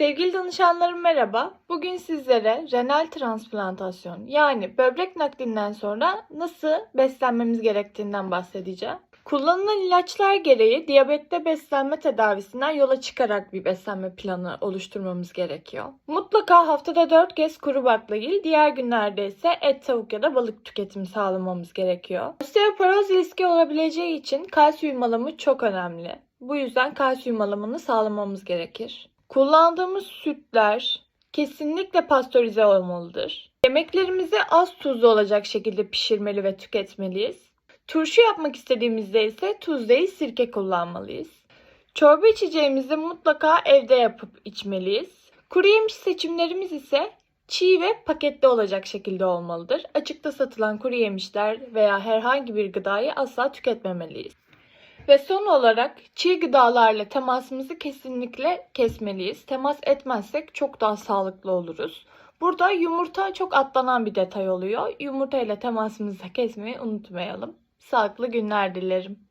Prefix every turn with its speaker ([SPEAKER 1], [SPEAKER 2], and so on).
[SPEAKER 1] Sevgili danışanlarım merhaba. Bugün sizlere renal transplantasyon yani böbrek naklinden sonra nasıl beslenmemiz gerektiğinden bahsedeceğim. Kullanılan ilaçlar gereği diyabette beslenme tedavisinden yola çıkarak bir beslenme planı oluşturmamız gerekiyor. Mutlaka haftada 4 kez kuru baklagil, diğer günlerde ise et, tavuk ya da balık tüketimi sağlamamız gerekiyor. Osteoporoz riski olabileceği için kalsiyum alımı çok önemli. Bu yüzden kalsiyum alımını sağlamamız gerekir. Kullandığımız sütler kesinlikle pastörize olmalıdır. Yemeklerimizi az tuzlu olacak şekilde pişirmeli ve tüketmeliyiz. Turşu yapmak istediğimizde ise tuz değil sirke kullanmalıyız. Çorba içeceğimizi mutlaka evde yapıp içmeliyiz. Kuru yemiş seçimlerimiz ise çiğ ve paketli olacak şekilde olmalıdır. Açıkta satılan kuru yemişler veya herhangi bir gıdayı asla tüketmemeliyiz. Ve son olarak çiğ gıdalarla temasımızı kesinlikle kesmeliyiz. Temas etmezsek çok daha sağlıklı oluruz. Burada yumurta çok atlanan bir detay oluyor. Yumurta ile temasımızı kesmeyi unutmayalım. Sağlıklı günler dilerim.